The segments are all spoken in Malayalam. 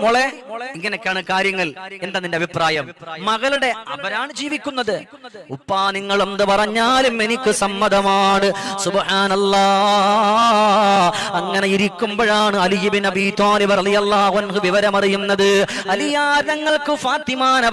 മോളെ ഇങ്ങനെയൊക്കെയാണ് കാര്യങ്ങൾ. എന്താ നിന്റെ അഭിപ്രായം? മകളുടെ അവരാണ് ജീവിക്കുന്നത്. ഉപ്പാ നിങ്ങൾ എന്ത് പറഞ്ഞാലും എനിക്ക് സമ്മതമാണ്. സുബ്ഹാനല്ലാ. അങ്ങനെ ഇരിക്കുമ്പോഴാണ് അലിബിൻ അബി താലിബ് അൻഹു വിവരമറിയുന്നത്. അലിയാർ ഞങ്ങൾക്ക് ഫാത്തിമാനെ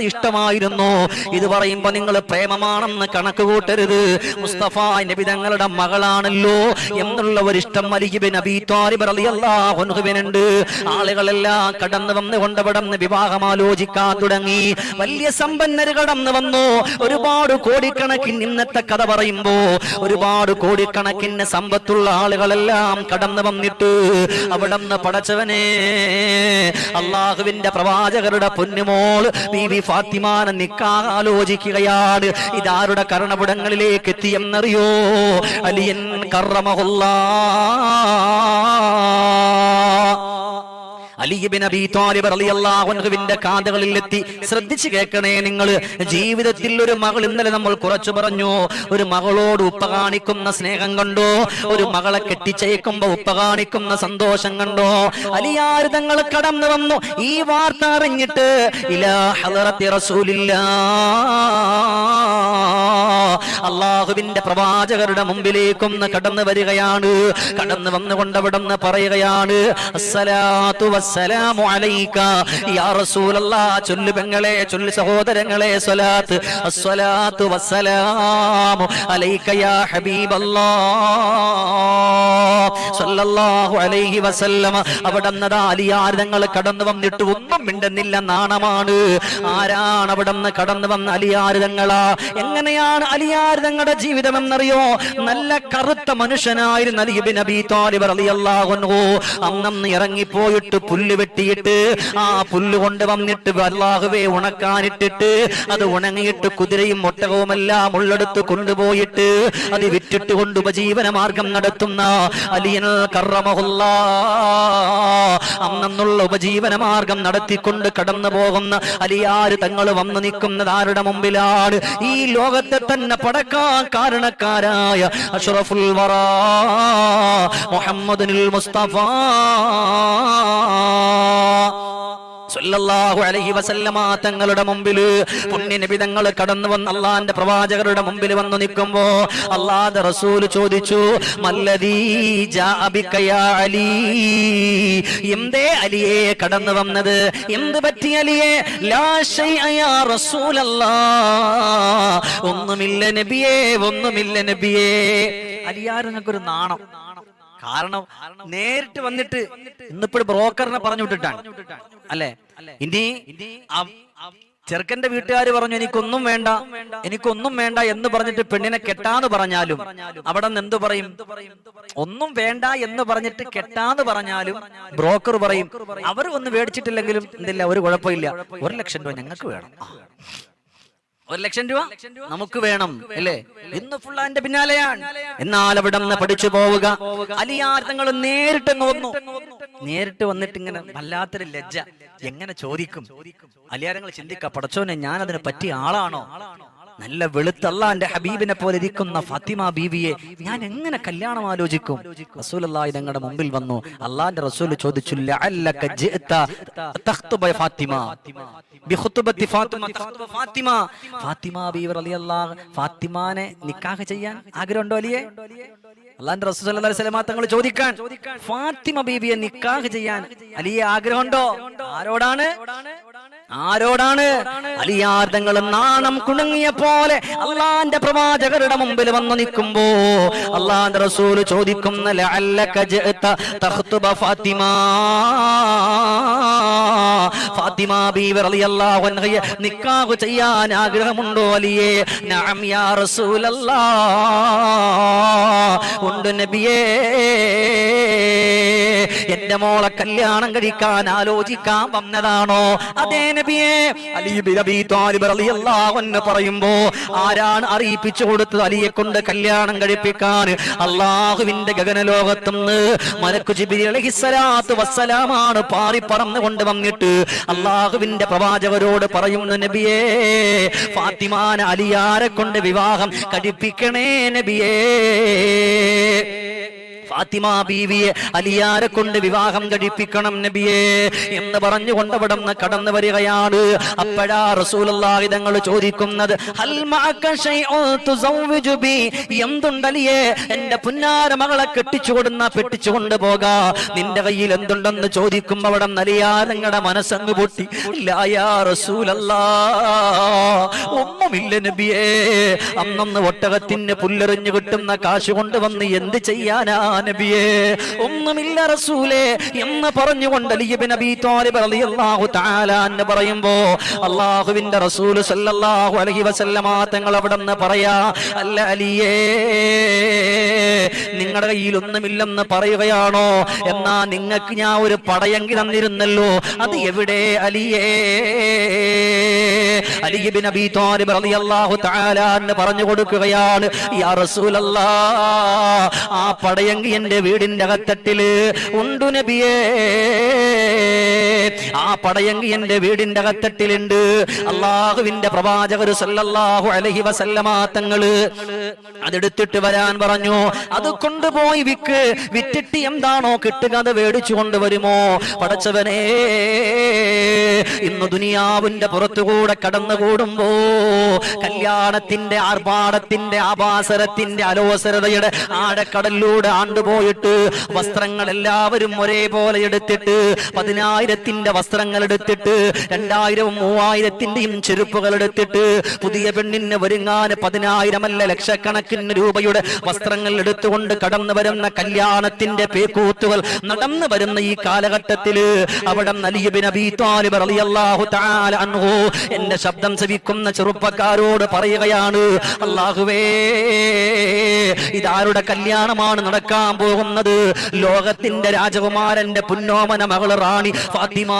ഇഷ്ടമായിരുന്നു. ഇത് പറയുമ്പോ നിങ്ങൾ പ്രേമമാണെന്ന് കണക്ക് കൂട്ടരുത്. മുസ്തഫ നബി തങ്ങളുടെ മകളാണല്ലോ. എന്നുള്ള ഒരു ഇഷ്ടം അലിബിൻ അബി താലിബ് റളിയല്ലാഹു അൻഹുവിനുണ്ട്. ആളുകളെല്ലാം കടന്നു വന്ന് കൊണ്ടവിടന്ന് വിവാഹം ആലോചിക്കാൻ തുടങ്ങി. വലിയ സമ്പന്നര് കടന്നു വന്നു. ഒരുപാട് കോടിക്കണക്കിന് ഇന്നത്തെ കഥ പറയുമ്പോ ഒരുപാട് കോടിക്കണക്കിന് സമ്പത്തുള്ള ആളുകളെല്ലാം കടന്നു വന്നിട്ട് അവിടെ നിന്ന് പടച്ചവനെ അള്ളാഹുവിന്റെ പ്രവാചകരുടെ പൊന്നുമോൾ ബീബി ഫാത്തിമാനെ ആലോചിക്കുകയാണ്. ഇതാരുടെ കരണപുടങ്ങളിലേക്ക് എത്തിയെന്നറിയോ? അലിയൻ കറമഹുല്ലാ. അലിബിൻ എത്തി. ശ്രദ്ധിച്ചു കേൾക്കണേ നിങ്ങൾ ജീവിതത്തിൽ ഒരു മകൾ ഇന്നലെ നമ്മൾ കുറച്ചു പറഞ്ഞു. ഒരു മകളോട് ഉപ്പ കാണിക്കുന്ന സ്നേഹം കണ്ടോ? ഒരു മകളെ കെട്ടിച്ചേക്കുമ്പോ ഉപ്പ കാണിക്കുന്ന സന്തോഷം കണ്ടോ? അലിയാർ തങ്ങൾ കടന്നു വന്നു? ഈ വാർത്ത അറിഞ്ഞിട്ട് ഹളറത്തി അള്ളാഹുവിന്റെ പ്രവാചകരുടെ മുമ്പിലേക്കൊന്ന് കടന്നു വരികയാണ്. കടന്നു വന്നുകൊണ്ട് അവിടെ നിന്ന് പറയുകയാണ് അസ്സലാത്തു വസ്സലാമു അലൈക യാ പെങ്ങളെ സഹോദരങ്ങളെ അസ്സലാത്തു അലൈക യാ സല്ലല്ലാഹു അലൈഹി കടന്നു വന്നിട്ട് ഒന്നും മിണ്ടുന്നില്ല നാണമാണ്. ആരാണ് അവിടെ കടന്നു വന്ന അലിയാരിതങ്ങളാ? എങ്ങനെയാണ് അലിയാരിതങ്ങളുടെ ജീവിതം എന്നറിയോ നല്ല കറുത്ത മനുഷ്യനായിരുന്നു അലിബിൻ ഇറങ്ങിപ്പോയിട്ട് പുല്ല് വെട്ടിയിട്ട് ആ പുല്ല് കൊണ്ട് വന്നിട്ട് അല്ലാഹുവേ ഉണക്കാനിട്ടിട്ട് അത് ഉണങ്ങിയിട്ട് കുതിരയും ഒട്ടകവുമെല്ലാം ഉള്ളെടുത്ത് കൊണ്ടുപോയിട്ട് അത് വിറ്റിട്ട് കൊണ്ട് ഉപജീവന മാർഗം നടത്തുന്ന അലിയൻ കറമഹുല്ല. അന്നുള്ള ഉപജീവന മാർഗം നടത്തിക്കൊണ്ട് കടന്നു പോകുന്ന അലിയാര് തങ്ങൾ വന്നു നിൽക്കുന്നത് ആരുടെ മുമ്പിലാണ്? ഈ ലോകത്തെ തന്നെ പടക്കാൻ കാരണക്കാരായ അഷറഫുൽ മുഹമ്മദ് മുസ്തഫ. തങ്ങളുടെ മുമ്പിൽ പുണ്യ നബി തങ്ങൾ കടന്നു വന്ന് അള്ളാന്റെ പ്രവാചകരുടെ മുമ്പിൽ വന്നു നിൽക്കുമ്പോ അള്ളാന്റെ റസൂൽ ചോദിച്ചു അലി? എന്തേ അലിയെ കടന്നു വന്നത്? എന്ത് പറ്റി അലിയെ? ഒന്നുമില്ല നബിയേ ഒന്നുമില്ല നബിയേ. ഒരു നാണം. കാരണം നേരിട്ട് വന്നിട്ട് ഇന്നിപ്പോഴും ബ്രോക്കറിനെ പറഞ്ഞു വിട്ടിട്ടാണ്. അല്ലെ? ഇനി ചെറുക്കന്റെ വീട്ടുകാർ പറഞ്ഞു എനിക്കൊന്നും വേണ്ട. എനിക്കൊന്നും വേണ്ട. എന്ന് പറഞ്ഞിട്ട് പെണ്ണിനെ കെട്ടാന്ന് പറഞ്ഞാലും അവിടെ നിന്ന് എന്തു പറയും? ഒന്നും വേണ്ട എന്ന് പറഞ്ഞിട്ട് കെട്ടാന്ന് പറഞ്ഞാലും ബ്രോക്കർ പറയും അവർ ഒന്ന് മേടിച്ചിട്ടില്ലെങ്കിലും എന്തില്ല ഒരു കുഴപ്പമില്ല. ഒരു ലക്ഷം രൂപ ഞങ്ങൾക്ക് വേണം. ഒരു ലക്ഷം രൂപ നമുക്ക് വേണം അല്ലേ? ഇന്ന് ഫുൾ അതിന്റെ പിന്നാലെയാണ്. എന്നാൽ അവിടെ നിന്ന് പഠിച്ചു പോവുക. അലിയാർത്ഥങ്ങൾ നേരിട്ട് വന്നു. നേരിട്ട് വന്നിട്ട് ഇങ്ങനെ വല്ലാത്തൊരു ലജ്ജ. എങ്ങനെ ചോദിക്കും? അലിയാരങ്ങൾ ചിന്തിക്ക പടച്ചോനെ ഞാൻ അതിനെ പറ്റിയ ആളാണോ? നല്ല വെളുത്തള്ള എന്റെ ഹബീബിനെ പോലെ ഇരിക്കുന്ന ഫാത്തിമ ബീവിയെ ഞാൻ എങ്ങനെ കല്യാണം ആലോചിക്കും? റസൂലല്ലാഹി ഞങ്ങളുടെ മുമ്പിൽ വന്നു. അള്ളാന്റെ റസൂൽ ചോദിച്ചു ഫാത്തിമാനെ നിക്കാഹ് ചെയ്യാൻ ആഗ്രഹമുണ്ടോ അലിയെ? അള്ളാന്റെ റസൂൽ ചോദിക്കാൻ ഫാത്തിമ ബീവിയെ നിക്കാഹ് ചെയ്യാൻ അലിയെ ആഗ്രഹമുണ്ടോ? ആരോടാണ്? ആരോടാണ്? അലിയാർദങ്ങൾ നാണം കുണുങ്ങിയ പോലെ അള്ളാന്റെ പ്രവാചകരുടെ മുമ്പിൽ വന്നു നിൽക്കുമ്പോ അള്ളാന്റെ റസൂൽ ചോദിക്കുന്ന ഫാത്തിമ. ഫാത്തിമ ബീവി റളിയല്ലാഹു അൻഹയെ നിക്കാഹ് ചെയ്യാൻ ആഗ്രഹമുണ്ടോ അലിയേ? നഅം യാ റസൂലല്ലാഹ് ഉണ്ട് നബിയേ. എന്റെ മോളെ കല്യാണം കഴിക്കാൻ ആലോചിക്കാൻ വന്നതാണോ? അതേ നബിയെ പറയുമ്പോ ആരാണ് അറിയിപ്പിച്ചു കൊടുത്തത് അലിയെ കൊണ്ട് കല്യാണം കഴിപ്പിക്കാൻ? അള്ളാഹുവിന്റെ ഗഗനലോകത്തുനിന്ന് മലക്കു ജിബ്രീൽ അലൈഹിസ്സലാത്തു വസ്സലാമാണ് പാറി പറന്നുകൊണ്ട് വന്നിട്ട് അള്ളാഹുവിന്റെ പ്രവാചകരോട് പറയുന്നു നബിയേ ഫാത്തിമാൻ അലിയാരെ കൊണ്ട് വിവാഹം കഴിപ്പിക്കണേ നബിയേ? ഫാത്തിമ ബീവിയെ അലിയാരെ കൊണ്ട് വിവാഹം കഴിപ്പിക്കണം നബിയെ എന്ന് പറഞ്ഞുകൊണ്ട് അവിടെ നിന്ന് കടന്നു വരികയാണ്. അപ്പോഴാ റസൂലുള്ളാഹി തങ്ങൾ ചോദിക്കുന്നത് എന്തുണ്ടലിയേ എന്റെ പുന്നാര മകളെ കെട്ടിച്ചു കൊടുന്ന പെട്ടിച്ചു കൊണ്ടുപോകാ നിന്റെ കയ്യിൽ എന്തുണ്ടെന്ന് ചോദിക്കുമ്പോ അവിടെ നലിയാരങ്ങളുടെ മനസ്സങ്ങ് പൊട്ടി. ലായാ റസൂലല്ലാ ഒന്നുമില്ല നബിയേ. അന്നൊന്ന് ഒട്ടകത്തിന് പുല്ലെറിഞ്ഞു കിട്ടുന്ന കാശ് കൊണ്ടുവന്ന് എന്ത് ചെയ്യാനാ നബിയേ ഒന്നുമില്ല റസൂലേ എന്ന് പറഞ്ഞുകൊണ്ട് അലിബിൻ നബി ത്വാലിബ് റളിയല്ലാഹു തആല എന്ന് പറയുമ്പോ അള്ളാഹുവിന്റെ റസൂൽ സല്ലല്ലാഹു അലൈഹി വസല്ലമ തങ്ങൾ അവിടെ നിന്ന് പറയാ അല്ല അലിയേ നിങ്ങളുടെ കയ്യിൽ ഒന്നുമില്ലെന്ന് പറയുകയാണോ? എന്നാ നിങ്ങൾക്ക് ഞാൻ ഒരു പടയെങ്കിൽ തന്നിരുന്നല്ലോ. അത് എവിടെ അലിയേ? അലിബിൻ അബി താലിബ് റളിയല്ലാഹു തആല എന്ന് പറഞ്ഞു കൊടുക്കുകയാണ് യാ റസൂലല്ലാ ആ പടയങ്കി എന്റെ വീടിന്റെ അകത്തട്ടിൽ ഉണ്ടു നബിയേ ആ പടയങ്കി എന്റെ വീടിന്റെ അകത്തട്ടിലുണ്ട്. അള്ളാഹുവിന്റെ പ്രവാചകർ സല്ലല്ലാഹു അലൈഹി വസല്ലമ തങ്ങൾ അതെടുത്തിട്ട് വരാൻ പറഞ്ഞു. അത് കൊണ്ടുപോയി വിക്ക്. വിറ്റിട്ട് എന്താണോ കിട്ടുക അത് മേടിച്ചു കൊണ്ടുവരുമോ? പടച്ചവനെ ഇന്ന് ദുനിയാവിന്റെ പുറത്തുകൂടെ കടന്നുകൂടുമ്പോ കല്യാണത്തിന്റെ ആർഭാടത്തിന്റെ ആഭാസരത്തിന്റെ അലോസരതയുടെ ആഴക്കടലിലൂടെ ആണ്ടുപോയിട്ട് വസ്ത്രങ്ങൾ എല്ലാവരും ഒരേപോലെ എടുത്തിട്ട് പതിനായിരത്തിന്റെ വസ്ത്രങ്ങൾ എടുത്തിട്ട് രണ്ടായിരവും മൂവായിരത്തിന്റെയും ചെരുപ്പുകൾ എടുത്തിട്ട് പുതിയ പെണ്ണിന് ഒരുങ്ങാൻ പതിനായിരമല്ല ലക്ഷക്കണക്കിന് രൂപയുടെ വസ്ത്രങ്ങൾ എടുത്തുകൊണ്ട് കടന്നു വരുന്ന കല്യാണത്തിന്റെ പേക്കൂത്തുകൾ നടന്നു വരുന്ന ഈ കാലഘട്ടത്തിൽ അവിടെ എന്റെ ശബ്ദം സവിക്കുന്ന ചെറുപ്പക്കാരോട് പറയുകയാണ് അള്ളാഹുവേ ഇതാരുടെ കല്യാണമാണ് നടക്കാൻ പോകുന്നത്? ലോകത്തിന്റെ രാജകുമാരന്റെ പുന്നോമന മകൾ റാണി ഫാത്തിമ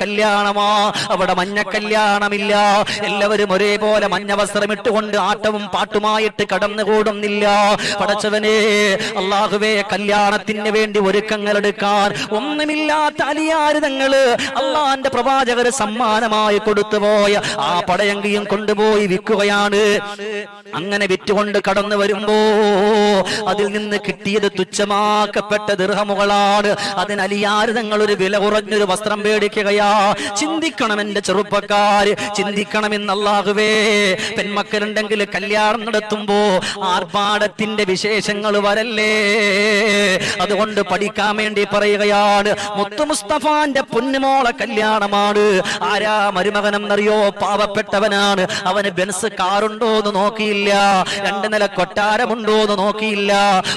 കല്യാണമാ? അവിടെ മഞ്ഞ കല്യാണമില്ല. എല്ലാവരും ഒരേപോലെ മഞ്ഞ വസ്ത്രം ഇട്ടുകൊണ്ട് ആട്ടവും പാട്ടുമായിട്ട് കടന്നുകൂടുന്നില്ല. പടച്ചവനെ അള്ളാഹുവേ കല്യാണത്തിന് വേണ്ടി ഒരുക്കങ്ങൾ എടുക്കാൻ ഒന്നുമില്ലാത്ത അലിയാരിതങ്ങൾ അള്ളാന്റെ പ്രവാചകര് സമ്മാനമായി കൊടുത്തുപോയ ആ പടയങ്കിയും കൊണ്ടുപോയി വിൽക്കുകയാണ്. അങ്ങനെ വിറ്റുകൊണ്ട് കടന്നു വരുമ്പോ അതിൽ നിന്ന് കിട്ടിയത് തുച്ഛമാക്കപ്പെട്ട ദീർഘമുകളാണ് അതിന് നിങ്ങൾ ഒരു വില കുറഞ്ഞൊരു വസ്ത്രം മേടിക്കുകയാ. ചിന്തിക്കണം എന്റെ ചെറുപ്പക്കാര് ചിന്തിക്കണം അല്ലാഹുവേ പെൺമക്കളുണ്ടെങ്കിൽ കല്യാണം നടത്തുമ്പോ ആർഭാടത്തിന്റെ വിശേഷങ്ങൾ വരല്ലേ? അതുകൊണ്ട് പഠിക്കാൻ വേണ്ടി പറയുകയാണ്. മുത്തു മുസ്തഫാന്റെ പൊന്നുമോളെ കല്യാണമാണ്. ആരാ മരുമകനെന്നറിയോ? പാവപ്പെട്ടവനാണ്. അവന് ബെൻസ് കാറുണ്ടോ എന്ന് നോക്കിയില്ല. രണ്ട് നില കൊട്ടാരമുണ്ടോ എന്ന് നോക്കിയില്ല.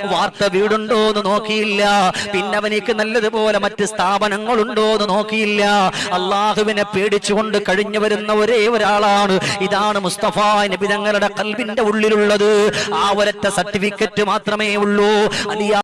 വാർത്ത വീടുണ്ടോ നോക്കിയില്ല. പിന്നെ അവനിക്ക് നല്ലതുപോലെ മറ്റ് സ്ഥാപനങ്ങളുണ്ടോ എന്ന് നോക്കിയില്ല. അള്ളാഹുവിനെ പേടിച്ചുകൊണ്ട് കഴിഞ്ഞു വരുന്ന ഒരേ ഒരാളാണ്. ഇതാണ് മുസ്തഫ നബി തങ്ങളുടെ കൽബിന്റെ ഉള്ളിലുള്ളത്. ആ ഒരൊറ്റ സർട്ടിഫിക്കറ്റ് മാത്രമേ ഉള്ളൂ. അലിയ